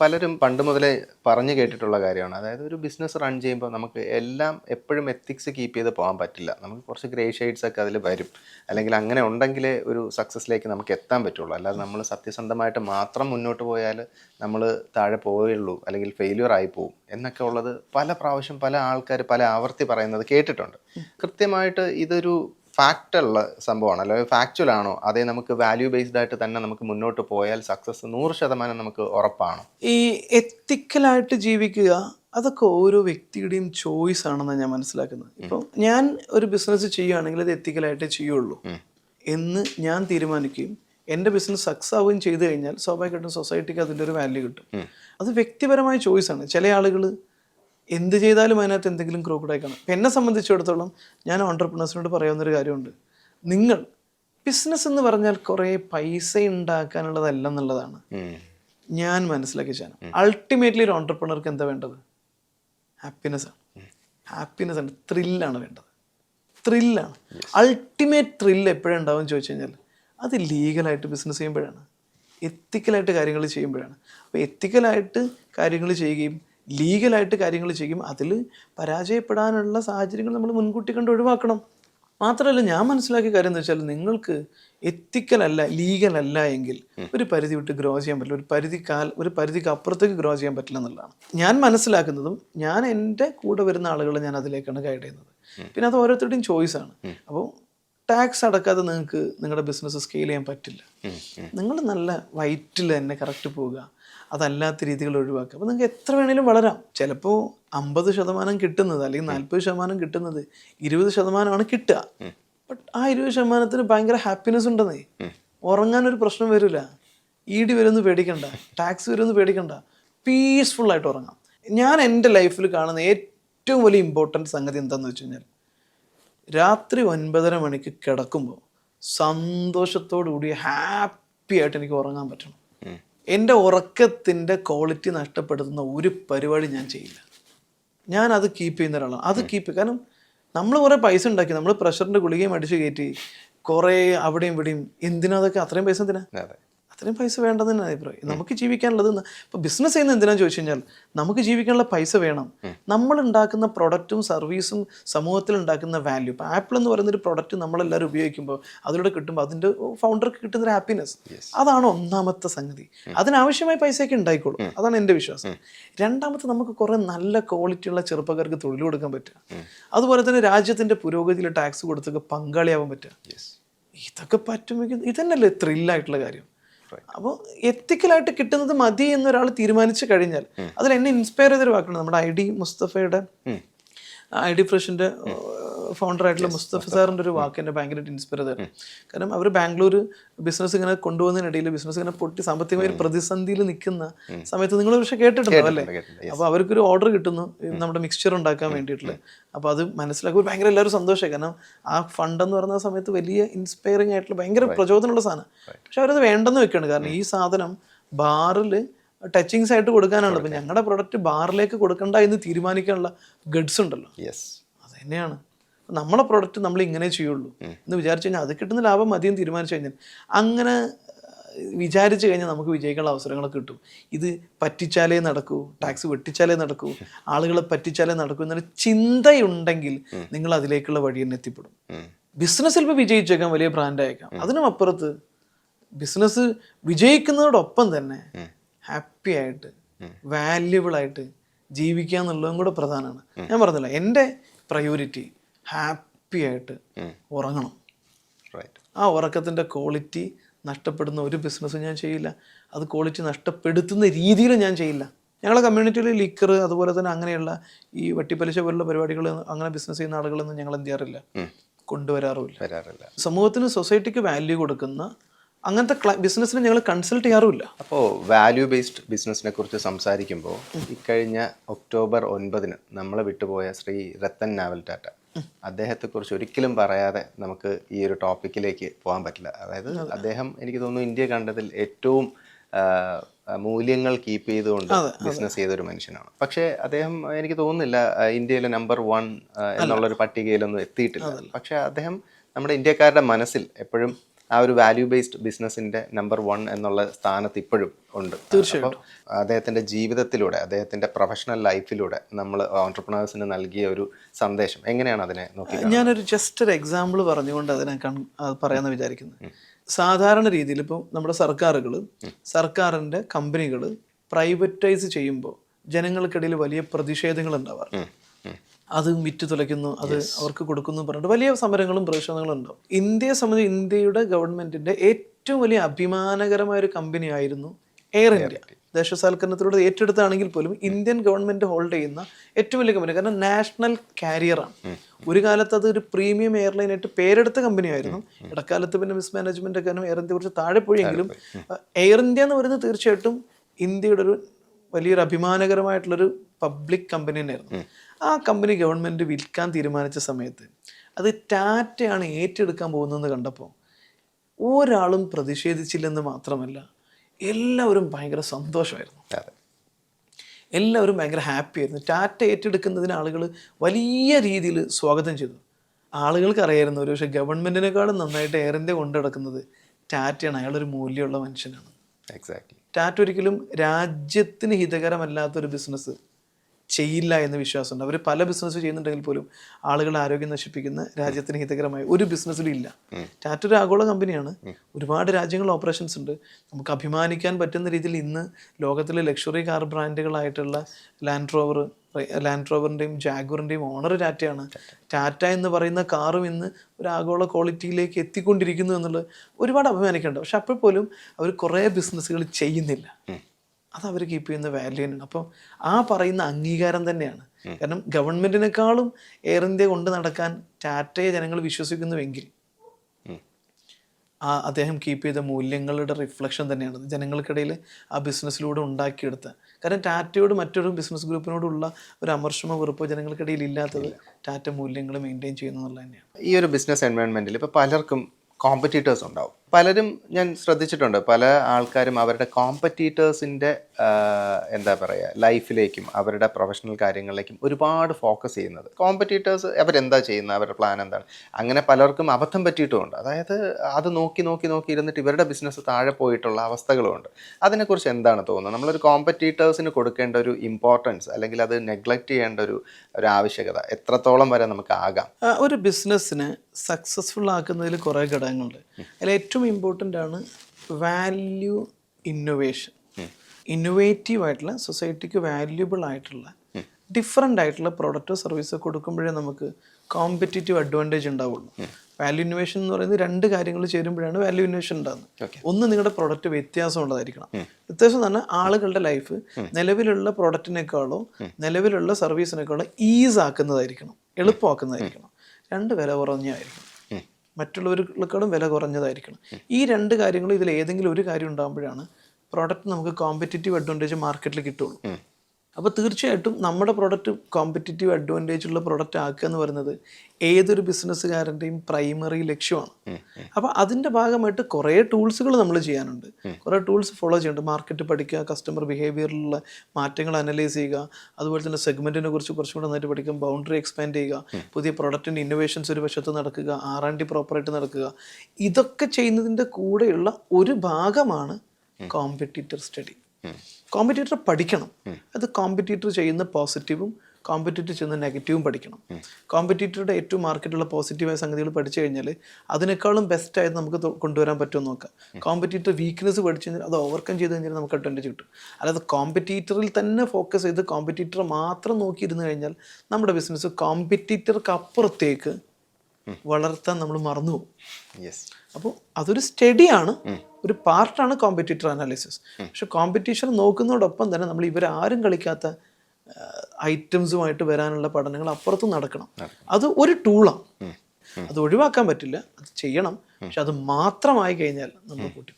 പലരും പണ്ട് മുതലേ പറഞ്ഞു കേട്ടിട്ടുള്ള കാര്യമാണ്. അതായത് ഒരു ബിസിനസ് റൺ ചെയ്യുമ്പോൾ നമുക്ക് എല്ലാം എപ്പോഴും എത്തിക്സ് കീപ്പ് ചെയ്ത് പോകാൻ പറ്റില്ല. നമുക്ക് കുറച്ച് ഗ്രേ ഷെയ്ഡ്സ് ഒക്കെ അതിൽ വരും. അല്ലെങ്കിൽ അങ്ങനെ ഉണ്ടെങ്കിലേ ഒരു സക്സസ്സിലേക്ക് നമുക്ക് എത്താൻ പറ്റുള്ളൂ. അല്ലാതെ നമ്മൾ സത്യസന്ധമായിട്ട് മാത്രം മുന്നോട്ട് പോയാൽ നമ്മൾ താഴെ പോവുകയുള്ളൂ. അല്ലെങ്കിൽ ഫെയിലിയർ ആയി പോകും എന്നൊക്കെ ഉള്ളത് പല പ്രാവശ്യം പല ആൾക്കാർ പല ആവർത്തി പറയുന്നത് കേട്ടിട്ടുണ്ട്. കൃത്യമായിട്ട് ഇതൊരു ഫാക്റ്റ് ഉള്ള സംഭവമാണ് അല്ലെങ്കിൽ ഫാക്ച്വൽ ആണോ? അതേ നമുക്ക് വാല്യൂ ബേസ്ഡ് ആയിട്ട് തന്നെ നമുക്ക് മുന്നോട്ട് പോയാൽ സക്സസ് നൂറ് ശതമാനം നമുക്ക് ഉറപ്പാണ്. ഈ എത്തിക്കലായിട്ട് ജീവിക്കുക അതൊക്കെ ഓരോ വ്യക്തിയുടെയും ചോയ്സ് ആണെന്ന് ഞാൻ മനസ്സിലാക്കുന്നത്. ഇപ്പം ഞാൻ ഒരു ബിസിനസ് ചെയ്യുകയാണെങ്കിൽ അത് എത്തിക്കലായിട്ടേ ചെയ്യുള്ളൂ. എന്ന് ഞാൻ തീരുമാനിക്കുകയും എന്റെ ബിസിനസ് സക്സസ് ആവുകയും ചെയ്തു കഴിഞ്ഞാൽ സ്വാഭാവികമായിട്ടും സൊസൈറ്റിക്ക് അതിന്റെ ഒരു വാല്യൂ കിട്ടും. അത് വ്യക്തിപരമായ ചോയ്സ് ആണ്. ചില ആളുകൾ എന്ത് ചെയ്താലും അതിനകത്ത് എന്തെങ്കിലും ക്രോക്കഡായി കാണും. ഇപ്പം എന്നെ സംബന്ധിച്ചിടത്തോളം ഞാൻ ഓണ്ടർപ്രണേഴ്സിനോട് പറയാവുന്നൊരു കാര്യമുണ്ട്. നിങ്ങൾ ബിസിനസ് എന്ന് പറഞ്ഞാൽ കുറേ പൈസ ഉണ്ടാക്കാനുള്ളതല്ല എന്നുള്ളതാണ്. ഞാൻ മനസ്സിലാക്കി സാധനം അൾട്ടിമേറ്റ്ലി ഒരു ഓണ്ടർപ്രണർക്ക് എന്താ വേണ്ടത്? ഹാപ്പിനെസ് ആണ്. ഹാപ്പിനെസ് ആണ്. ത്രില്ലാണ് വേണ്ടത്. ത്രില്ലാണ് അൾട്ടിമേറ്റ് ത്രില്ല് എപ്പോഴുണ്ടാവും ചോദിച്ചു കഴിഞ്ഞാൽ അത് ലീഗലായിട്ട് ബിസിനസ് ചെയ്യുമ്പോഴാണ്. എത്തിക്കലായിട്ട് കാര്യങ്ങൾ ചെയ്യുമ്പോഴാണ്. അപ്പോൾ എത്തിക്കലായിട്ട് കാര്യങ്ങൾ ചെയ്യുകയും ലീഗലായിട്ട് കാര്യങ്ങൾ ചെയ്യും അതിൽ പരാജയപ്പെടാനുള്ള സാഹചര്യങ്ങൾ നമ്മൾ മുൻകൂട്ടി കണ്ട് ഒഴിവാക്കണം. മാത്രമല്ല ഞാൻ മനസ്സിലാക്കിയ കാര്യം എന്ന് വെച്ചാൽ നിങ്ങൾക്ക് എത്തിക്കലല്ല ലീഗലല്ല എങ്കിൽ ഒരു പരിധി വിട്ട് ഗ്രോ ചെയ്യാൻ പറ്റില്ല ഒരു പരിധി കാൽ ഒരു പരിധിക്ക് അപ്പുറത്തേക്ക് ഗ്രോ ചെയ്യാൻ പറ്റില്ല എന്നുള്ളതാണ്. ഞാൻ മനസ്സിലാക്കുന്നതും ഞാൻ എന്റെ കൂടെ വരുന്ന ആളുകളെ ഞാൻ അതിലേക്കാണ് ഗൈഡ് ചെയ്യുന്നത്. പിന്നെ അത് ഓരോരുത്തരുടെയും ചോയ്സ് ആണ്. അപ്പോൾ ടാക്സ് അടക്കാതെ നിങ്ങൾക്ക് നിങ്ങളുടെ ബിസിനസ് സ്കെയിൽ ചെയ്യാൻ പറ്റില്ല. നിങ്ങൾ നല്ല വൈറ്റിൽ തന്നെ കറക്റ്റ് പോവുക. അതല്ലാത്ത രീതികൾ ഒഴിവാക്കുക. അപ്പോൾ നിങ്ങൾക്ക് എത്ര വേണേലും വളരാം. ചിലപ്പോൾ അമ്പത് ശതമാനം കിട്ടുന്നത് അല്ലെങ്കിൽ നാൽപ്പത് ശതമാനം കിട്ടുന്നത് ഇരുപത് ശതമാനമാണ് കിട്ടുക. ബട്ട് ആ ഇരുപത് ശതമാനത്തിന് ഭയങ്കര ഹാപ്പിനെസ് ഉണ്ടെന്നേ. ഉറങ്ങാനൊരു പ്രശ്നം വരില്ല. ഇ ഡി വരുമെന്ന് പേടിക്കണ്ട. ടാക്സ് വരുമെന്ന് പേടിക്കണ്ട. പീസ്ഫുൾ ആയിട്ട് ഉറങ്ങാം. ഞാൻ എന്റെ ലൈഫിൽ കാണുന്ന ഏറ്റവും വലിയ ഇമ്പോർട്ടന്റ് സംഗതി എന്താണെന്ന് വെച്ച് കഴിഞ്ഞാൽ രാത്രി ഒൻപതര മണിക്ക് കിടക്കുമ്പോൾ സന്തോഷത്തോടു കൂടി ഹാപ്പി ആയിട്ട് എനിക്ക് ഉറങ്ങാൻ പറ്റണം. എന്റെ ഉറക്കത്തിന്റെ ക്വാളിറ്റി നഷ്ടപ്പെടുത്തുന്ന ഒരു പരിപാടി ഞാൻ ചെയ്യില്ല. ഞാൻ അത് കീപ്പ് ചെയ്യുന്ന ഒരാളാണ് അത് കീപ്പ് കാരണം നമ്മൾ കുറേ പൈസ ഉണ്ടാക്കി. നമ്മൾ പ്രഷറിന്റെ ഗുളികയും അടിച്ചു കയറ്റി കുറേ അവിടെയും ഇവിടെയും. എന്തിനാ അതൊക്കെ? അത്രയും പൈസ എന്തിനാ? അത്രയും പൈസ വേണ്ടെന്ന് തന്നെ അഭിപ്രായം. നമുക്ക് ജീവിക്കാനുള്ളത് ഇപ്പൊ ബിസിനസ് ചെയ്യുന്ന എന്തിനാന്ന് ചോദിച്ചു കഴിഞ്ഞാൽ നമുക്ക് ജീവിക്കാനുള്ള പൈസ വേണം. നമ്മൾ ഉണ്ടാക്കുന്ന പ്രൊഡക്റ്റും സർവീസും സമൂഹത്തിൽ ഉണ്ടാക്കുന്ന വാല്യൂ ഇപ്പൊ ആപ്പിൾ എന്ന് പറയുന്ന ഒരു പ്രൊഡക്റ്റ് നമ്മളെല്ലാവരും ഉപയോഗിക്കുമ്പോൾ അതിലൂടെ കിട്ടുമ്പോൾ അതിന്റെ ഫൗണ്ടർക്ക് കിട്ടുന്ന ഒരു ഹാപ്പിനെസ് അതാണ് ഒന്നാമത്തെ സംഗതി. അതിനാവശ്യമായ പൈസയൊക്കെ ഉണ്ടായിക്കോളും. അതാണ് എന്റെ വിശ്വാസം. രണ്ടാമത്തെ നമുക്ക് കുറെ നല്ല ക്വാളിറ്റി ഉള്ള ചെറുപ്പക്കാർക്ക് തൊഴിൽ കൊടുക്കാൻ പറ്റുക. അതുപോലെ തന്നെ രാജ്യത്തിന്റെ പുരോഗതിയിൽ ടാക്സ് കൊടുത്തൊക്കെ പങ്കാളിയാവാൻ പറ്റുക. ഇതൊക്കെ പറ്റുമെങ്കിൽ ഇതന്നല്ലേ ത്രില്ലായിട്ടുള്ള കാര്യം. അപ്പോൾ എത്തിക്കലായിട്ട് കിട്ടുന്നത് മതി എന്നൊരാൾ തീരുമാനിച്ചു കഴിഞ്ഞാൽ അതിൽ എന്നെ ഇൻസ്പയർ ചെയ്തൊരു വാക്കാണ് നമ്മുടെ ഐ ഡി മുസ്തഫയുടെ ഐ ഡി ഫ്രഷിന്റെ ഫൗണ്ടർ ആയിട്ടുള്ള മുസ്തഫ സാറിന്റെ ഒരു വാക്ക് എന്നെ ഭയങ്കരമായിട്ട് ഇൻസ്പയർ ചെയ്തായിരുന്നു കാരണം അവർ ബാംഗ്ലൂർ ബിസിനസ് ഇങ്ങനെ കൊണ്ടുപോകുന്നതിനിടയിൽ ബിസിനസ് ഇങ്ങനെ പൊട്ടി സാമ്പത്തികമായി ഒരു പ്രതിസന്ധിയിൽ നിൽക്കുന്ന സമയത്ത് നിങ്ങൾ പക്ഷേ കേട്ടിട്ടുണ്ടാവും അല്ലേ? അപ്പോൾ അവർക്കൊരു ഓർഡർ കിട്ടുന്നു നമ്മുടെ മിക്സ്ചർ ഉണ്ടാക്കാൻ വേണ്ടിയിട്ടുള്ള. അപ്പോൾ അത് മനസ്സിലാക്കുമ്പോൾ ഭയങ്കര എല്ലാവരും സന്തോഷമായി. കാരണം ആ ഫണ്ട് എന്ന് പറയുന്ന സമയത്ത് വലിയ ഇൻസ്പയറിംഗ് ആയിട്ടുള്ള ഭയങ്കര പ്രചോദനമുള്ള സാധനം. പക്ഷെ അവരത് വേണ്ടെന്ന് വെക്കുകയാണ് കാരണം ഈ സാധനം ബാറിൽ ടച്ചിങ്സ് ആയിട്ട് കൊടുക്കാനാണ് അപ്പം ഞങ്ങളുടെ പ്രൊഡക്റ്റ് ബാറിലേക്ക് കൊടുക്കണ്ട എന്ന് തീരുമാനിക്കാനുള്ള ഗഡ്സ് ഉണ്ടല്ലോ. യെസ് അത് തന്നെയാണ്. നമ്മളെ പ്രൊഡക്റ്റ് നമ്മൾ ഇങ്ങനെ ചെയ്യുള്ളൂ. എന്ന് വിചാരിച്ചു കഴിഞ്ഞാൽ അത് കിട്ടുന്ന ലാഭം മതിയെന്ന് തീരുമാനിച്ചു കഴിഞ്ഞാൽ അങ്ങനെ വിചാരിച്ചു കഴിഞ്ഞാൽ നമുക്ക് വിജയിക്കാനുള്ള അവസരങ്ങളൊക്കെ കിട്ടും. ഇത് പറ്റിച്ചാലേ നടക്കൂ ടാക്സ് വെട്ടിച്ചാലേ നടക്കൂ ആളുകളെ പറ്റിച്ചാലേ നടക്കൂ എന്നൊരു ചിന്തയുണ്ടെങ്കിൽ നിങ്ങൾ അതിലേക്കുള്ള വഴി തന്നെ എത്തിപ്പെടും. ബിസിനസ്സിൽ ഇപ്പോൾ വിജയിച്ചേക്കാം വലിയ ബ്രാൻഡ് അയക്കാം അതിനും അപ്പുറത്ത് ബിസിനസ് വിജയിക്കുന്നതോടൊപ്പം തന്നെ ഹാപ്പി ആയിട്ട് വാല്യുബിൾ ആയിട്ട് ജീവിക്കുക എന്നുള്ളതും കൂടെ പ്രധാനമാണ്. ഞാൻ പറഞ്ഞില്ല എന്റെ പ്രയോറിറ്റി ഹാപ്പി ആയിട്ട് ഉറങ്ങണം. ആ ഉറക്കത്തിന്റെ ക്വാളിറ്റി നഷ്ടപ്പെടുന്ന ഒരു ബിസിനസ്സും ഞാൻ ചെയ്യില്ല. അത് ക്വാളിറ്റി നഷ്ടപ്പെടുത്തുന്ന രീതിയിലും ഞാൻ ചെയ്യില്ല. ഞങ്ങളുടെ കമ്മ്യൂണിറ്റിയിൽ ലിക്കർ അതുപോലെ തന്നെ അങ്ങനെയുള്ള ഈ വട്ടിപ്പലിശ പോലുള്ള പരിപാടികൾ അങ്ങനെ ബിസിനസ് ചെയ്യുന്ന ആളുകളൊന്നും ഞങ്ങൾ എന്ത് ചെയ്യാറില്ല. കൊണ്ടുവരാറുമില്ല. വരാറില്ല. സമൂഹത്തിന് സൊസൈറ്റിക്ക് വാല്യൂ കൊടുക്കുന്ന അങ്ങനത്തെ ബിസിനസ്സിനെ ഞങ്ങൾ കൺസൾട്ട് ചെയ്യാറുമില്ല. അപ്പോൾ വാല്യൂ ബേസ്ഡ് ബിസിനസ്സിനെ കുറിച്ച് സംസാരിക്കുമ്പോൾ ഇക്കഴിഞ്ഞ ഒക്ടോബർ ഒൻപതിന് നമ്മളെ വിട്ടുപോയ ശ്രീ രത്തൻ നാവൽ ടാറ്റ അദ്ദേഹത്തെക്കുറിച്ച് ഒരിക്കലും പറയാതെ നമുക്ക് ഈ ഒരു ടോപ്പിക്കിലേക്ക് പോകാൻ പറ്റില്ല. അതായത് അദ്ദേഹം എനിക്ക് തോന്നുന്നു ഇന്ത്യ കണ്ടതിൽ ഏറ്റവും മൂല്യങ്ങൾ കീപ്പ് ചെയ്തുകൊണ്ട് ബിസിനസ് ചെയ്തൊരു മനുഷ്യനാണ്. പക്ഷേ അദ്ദേഹം എനിക്ക് തോന്നുന്നില്ല ഇന്ത്യയിലെ നമ്പർ വൺ എന്നുള്ളൊരു പട്ടികയിലൊന്നും എത്തിയിട്ടില്ല. പക്ഷേ അദ്ദേഹം നമ്മുടെ ഇന്ത്യക്കാരുടെ മനസ്സിൽ എപ്പോഴും ആ ഒരു വാല്യൂ ബേസ്ഡ് ബിസിനസിന്റെ നമ്പർ വൺ എന്നുള്ള സ്ഥാനത്ത് ഇപ്പോഴും ഉണ്ട്. തീർച്ചയായിട്ടും. അദ്ദേഹത്തിന്റെ ജീവിതത്തിലൂടെ അദ്ദേഹത്തിന്റെ പ്രൊഫഷണൽ ലൈഫിലൂടെ നമ്മൾ ഓൺടർപ്രണേഴ്സിന് നൽകിയ ഒരു സന്ദേശം എങ്ങനെയാണ് അതിനെ നോക്കി ഞാനൊരു ജസ്റ്റ് ഒരു എക്സാമ്പിൾ പറഞ്ഞുകൊണ്ട് അതിനെ കൺ പറയാമെന്ന് വിചാരിക്കുന്നത് സാധാരണ രീതിയിൽ ഇപ്പോൾ നമ്മുടെ സർക്കാരുകൾ സർക്കാരിന്റെ കമ്പനികൾ പ്രൈവറ്റൈസ് ചെയ്യുമ്പോൾ ജനങ്ങൾക്കിടയിൽ വലിയ പ്രതിഷേധങ്ങൾ ഉണ്ടാവാറ് ഉം, ഉം. അത് വിറ്റ് തുലയ്ക്കുന്നു അത് അവർക്ക് കൊടുക്കുന്നു പറഞ്ഞിട്ട് വലിയ സമരങ്ങളും പ്രതിഷേധങ്ങളും ഉണ്ടാവും. ഇന്ത്യയെ സംബന്ധിച്ച് ഇന്ത്യയുടെ ഗവൺമെന്റിന്റെ ഏറ്റവും വലിയ അഭിമാനകരമായ ഒരു കമ്പനി ആയിരുന്നു എയർ ഇന്ത്യ ദേശസാൽക്കരണത്തിലൂടെ ഏറ്റെടുത്താണെങ്കിൽ പോലും ഇന്ത്യൻ ഗവൺമെന്റ് ഹോൾഡ് ചെയ്യുന്ന ഏറ്റവും വലിയ കമ്പനി കാരണം നാഷണൽ കാരിയറാണ് ഒരു കാലത്ത് അത് ഒരു പ്രീമിയം എയർലൈൻ ആയിട്ട് പേരെടുത്ത കമ്പനി ആയിരുന്നു. ഇടക്കാലത്ത് പിന്നെ മിസ്മാനേജ്മെന്റ് ഒക്കെ എയർ ഇന്ത്യ കുറച്ച് താഴെ പോയെങ്കിലും എയർ ഇന്ത്യ എന്ന് പറയുന്നത് തീർച്ചയായിട്ടും ഇന്ത്യയുടെ ഒരു വലിയൊരു അഭിമാനകരമായിട്ടുള്ളൊരു പബ്ലിക് കമ്പനി തന്നെയായിരുന്നു. ആ കമ്പനി ഗവൺമെന്റ് വിൽക്കാൻ തീരുമാനിച്ച സമയത്ത് അത് ടാറ്റയാണ് ഏറ്റെടുക്കാൻ പോകുന്നതെന്ന് കണ്ടപ്പോൾ ഒരാളും പ്രതിഷേധിച്ചില്ലെന്ന് മാത്രമല്ല എല്ലാവരും ഭയങ്കര സന്തോഷമായിരുന്നു. എല്ലാവരും ഭയങ്കര ഹാപ്പി ആയിരുന്നു. ടാറ്റ ഏറ്റെടുക്കുന്നതിന് ആളുകൾ വലിയ രീതിയിൽ സ്വാഗതം ചെയ്തു. ആളുകൾക്ക് അറിയായിരുന്നു ഒരു പക്ഷേ ഗവൺമെന്റിനേക്കാളും നന്നായിട്ട് എയർ ഇന്ത്യ കൊണ്ടു നടക്കുന്നത് ടാറ്റയാണ്. അയാളൊരു മൂല്യമുള്ള മനുഷ്യനാണ്. എക്സാക്ട്ലി ടാറ്റ ഒരിക്കലും രാജ്യത്തിന് ഹിതകരമല്ലാത്തൊരു ബിസിനസ് ചെയ്യില്ല എന്ന് വിശ്വാസമുണ്ട്. അവർ പല ബിസിനസ് ചെയ്യുന്നുണ്ടെങ്കിൽ പോലും ആളുകളുടെ ആരോഗ്യം നശിപ്പിക്കുന്ന രാജ്യത്തിന് ഹിതകരമായ ഒരു ബിസിനസ്സിലും ഇല്ല. ടാറ്റ ഒരു ആഗോള കമ്പനിയാണ് ഒരുപാട് രാജ്യങ്ങളിൽ ഓപ്പറേഷൻസ് ഉണ്ട്. നമുക്ക് അഭിമാനിക്കാൻ പറ്റുന്ന രീതിയിൽ ഇന്ന് ലോകത്തിലെ ലക്ഷറി കാർ ബ്രാൻഡുകളായിട്ടുള്ള ലാൻഡ് റോവർ ലാൻഡ് റോവറിന്റെയും ജാഗുറിന്റെയും ഓണർ ടാറ്റയാണ് ടാറ്റ എന്ന് പറയുന്ന കാറും ഇന്ന് ഒരു ആഗോള ക്വാളിറ്റിയിലേക്ക് എത്തിക്കൊണ്ടിരിക്കുന്നു എന്നുള്ളത് ഒരുപാട് അഭിമാനിക്കുന്നുണ്ട്. പക്ഷെ അപ്പോൾ പോലും അവർ കുറേ ബിസിനസ്സുകൾ ചെയ്യുന്നില്ല. അത് അവർ കീപ്പ് ചെയ്യുന്ന വാല്യൂ തന്നെയാണ്. അപ്പം ആ പറയുന്ന അംഗീകാരം തന്നെയാണ്. കാരണം ഗവൺമെന്റിനേക്കാളും എയർ ഇന്ത്യ കൊണ്ട് നടക്കാൻ ടാറ്റയെ ജനങ്ങൾ വിശ്വസിക്കുന്നുവെങ്കിൽ. ആ അദ്ദേഹം കീപ്പ് ചെയ്ത മൂല്യങ്ങളുടെ റിഫ്ലക്ഷൻ തന്നെയാണ്. ജനങ്ങൾക്കിടയിൽ ആ ബിസിനസ്സിലൂടെ ഉണ്ടാക്കിയെടുത്ത. കാരണം ടാറ്റയോട് മറ്റൊരു ബിസിനസ് ഗ്രൂപ്പിനോടുള്ള ഒരു അമർഷമോ വെറുപ്പോ ജനങ്ങൾക്കിടയിൽ ഇല്ലാത്തത് ടാറ്റ മൂല്യങ്ങൾ മെയിന്റെയിൻ ചെയ്യുന്നു എന്നുള്ളത് തന്നെയാണ്. ഈ ഒരു ബിസിനസ് എൻവയോൺമെന്റിൽ ഇപ്പോൾ പലർക്കും കോമ്പറ്റീറ്റേഴ്സ് ഉണ്ടാവും. പലരും ഞാൻ ശ്രദ്ധിച്ചിട്ടുണ്ട്. പല ആൾക്കാരും അവരുടെ കോമ്പറ്റീറ്റേഴ്സിന്റെ എന്താ പറയുക ലൈഫിലേക്കും അവരുടെ പ്രൊഫഷണൽ കാര്യങ്ങളിലേക്കും ഒരുപാട് ഫോക്കസ് ചെയ്യുന്നത്. കോമ്പറ്റീറ്റേഴ്സ് അവരെന്താ ചെയ്യുന്നത്? അവരുടെ പ്ലാൻ എന്താണ്? അങ്ങനെ പലർക്കും അബദ്ധം പറ്റിയിട്ടുമുണ്ട്. അതായത് അത് നോക്കി നോക്കി നോക്കി ഇരുന്നിട്ട് ഇവരുടെ ബിസിനസ് താഴെ പോയിട്ടുള്ള അവസ്ഥകളുമുണ്ട്. അതിനെക്കുറിച്ച് എന്താണ് തോന്നുന്നത്? നമ്മളൊരു കോമ്പറ്റീറ്റേഴ്സിന് കൊടുക്കേണ്ട ഒരു ഇമ്പോർട്ടൻസ് അല്ലെങ്കിൽ അത് നെഗ്ലക്റ്റ് ചെയ്യേണ്ട ഒരു ഒരു ആവശ്യകത എത്രത്തോളം വരെ നമുക്ക് ആകാം? ഒരു ബിസിനസ്സിനെ സക്സസ്ഫുൾ ആക്കുന്നതിൽ കുറേ ഘടകങ്ങളുണ്ട്. അതിൽ ഏറ്റവും ഇമ്പോർട്ടന്റ് ആണ് വാല്യൂ ഇന്നൊവേഷൻ ഇന്നൊവേറ്റീവ് ആയിട്ടുള്ള സൊസൈറ്റിക്ക് വാല്യൂബിൾ ആയിട്ടുള്ള ഡിഫറെന്റ് ആയിട്ടുള്ള പ്രോഡക്റ്റ് സർവീസോ കൊടുക്കുമ്പോഴേ നമുക്ക് കോമ്പറ്റേറ്റീവ് അഡ്വാന്റേജ് ഉണ്ടാവുള്ളൂ. വാല്യൂ ഇന്നോവേഷൻ എന്ന് പറയുന്നത് രണ്ട് കാര്യങ്ങൾ ചേരുമ്പോഴാണ് വാല്യൂ ഇന്നോവേഷൻ ഉണ്ടാകുന്നത് ഒന്ന് നിങ്ങളുടെ പ്രോഡക്റ്റ് വ്യത്യാസം ഉള്ളതായിരിക്കണം. വ്യത്യാസം എന്ന് പറഞ്ഞാൽ ആളുകളുടെ ലൈഫ് നിലവിലുള്ള പ്രോഡക്റ്റിനേക്കാളോ നിലവിലുള്ള സർവീസിനേക്കാളോ ഈസ് ആക്കുന്നതായിരിക്കണം. എളുപ്പമാക്കുന്നതായിരിക്കണം. രണ്ട് വില കുറഞ്ഞായിരിക്കണം. മറ്റുള്ളവർക്കാളും വില കുറഞ്ഞതായിരിക്കണം. ഈ രണ്ട് കാര്യങ്ങളും ഇതിൽ ഏതെങ്കിലും ഒരു കാര്യം ഉണ്ടാകുമ്പോഴാണ് പ്രോഡക്റ്റ് നമുക്ക് കോമ്പറ്റേറ്റീവ് അഡ്വാന്റേജ് മാർക്കറ്റിൽ കിട്ടുള്ളൂ. അപ്പോൾ തീർച്ചയായിട്ടും നമ്മുടെ പ്രോഡക്റ്റ് കോമ്പറ്റീറ്റീവ് അഡ്വാന്റേജ് ഉള്ള പ്രോഡക്റ്റ് ആക്കുക എന്ന് പറയുന്നത് ഏതൊരു ബിസിനസ്സുകാരന്റെയും പ്രൈമറി ലക്ഷ്യമാണ്. അപ്പോൾ അതിന്റെ ഭാഗമായിട്ട് കുറേ ടൂൾസുകൾ നമ്മൾ ചെയ്യാനുണ്ട്. കുറേ ടൂൾസ് ഫോളോ ചെയ്യുന്നുണ്ട്. മാർക്കറ്റ് പഠിക്കുക കസ്റ്റമർ ബിഹേവിയറിലുള്ള മാറ്റങ്ങൾ അനലൈസ് ചെയ്യുക അതുപോലെ തന്നെ സെഗ്മെന്റിനെ കുറിച്ച് കുറച്ചും കൂടെ നന്നായിട്ട് പഠിക്കുക ബൗണ്ടറി എക്സ്പാൻഡ് ചെയ്യുക പുതിയ പ്രൊഡക്റ്റിന്റെ ഇന്നോവേഷൻസ് ഒരു വശത്ത് നടക്കുക ആർ ആൻഡ് ഡി പ്രോപ്പറായിട്ട് നടക്കുക. ഇതൊക്കെ ചെയ്യുന്നതിന്റെ കൂടെയുള്ള ഒരു ഭാഗമാണ് കോമ്പറ്റീറ്റർ സ്റ്റഡി കോമ്പറ്റീറ്റർ പഠിക്കണം. അത് കോമ്പറ്റീറ്റർ ചെയ്യുന്ന പോസിറ്റീവും കോമ്പറ്റീറ്റർ ചെയ്യുന്ന നെഗറ്റീവും പഠിക്കണം. കോമ്പറ്റീറ്ററുടെ ഏറ്റവും മാർക്കറ്റുള്ള പോസിറ്റീവായ സംഗതികൾ പഠിച്ചു കഴിഞ്ഞാൽ അതിനേക്കാളും ബെസ്റ്റ് ആയത് നമുക്ക് കൊണ്ടുവരാൻ പറ്റുമെന്ന് നോക്കാം. കോമ്പറ്റീറ്റർ വീക്ക്നെസ് പഠിച്ചു കഴിഞ്ഞാൽ അത് ഓവർകം ചെയ്ത് കഴിഞ്ഞാൽ നമുക്ക് അഡ്വാന്റേജ് കിട്ടും. അല്ലാതെ കോമ്പറ്റീറ്ററിൽ തന്നെ ഫോക്കസ് ചെയ്ത് കോമ്പറ്റീറ്റർ മാത്രം നോക്കിയിരുന്നു കഴിഞ്ഞാൽ നമ്മുടെ ബിസിനസ് കോമ്പറ്റീറ്റർക്ക് അപ്പുറത്തേക്ക് വളർത്താൻ നമ്മൾ മറന്നു പോകും. അപ്പോൾ അതൊരു സ്റ്റഡിയാണ് ഒരു പാർട്ടാണ് കോമ്പറ്റീറ്റർ അനാലിസിസ് പക്ഷെ കോമ്പറ്റീഷൻ നോക്കുന്നതോടൊപ്പം തന്നെ നമ്മൾ ഇവരാരും കളിക്കാത്ത ഐറ്റംസുമായിട്ട് വരാനുള്ള പഠനങ്ങൾ അപ്പുറത്തും നടക്കണം. അത് ഒരു ടൂളാണ് അത് ഒഴിവാക്കാൻ പറ്റില്ല. അത് ചെയ്യണം. പക്ഷെ അത് മാത്രമായി കഴിഞ്ഞാൽ നമ്മൾ കൂട്ടി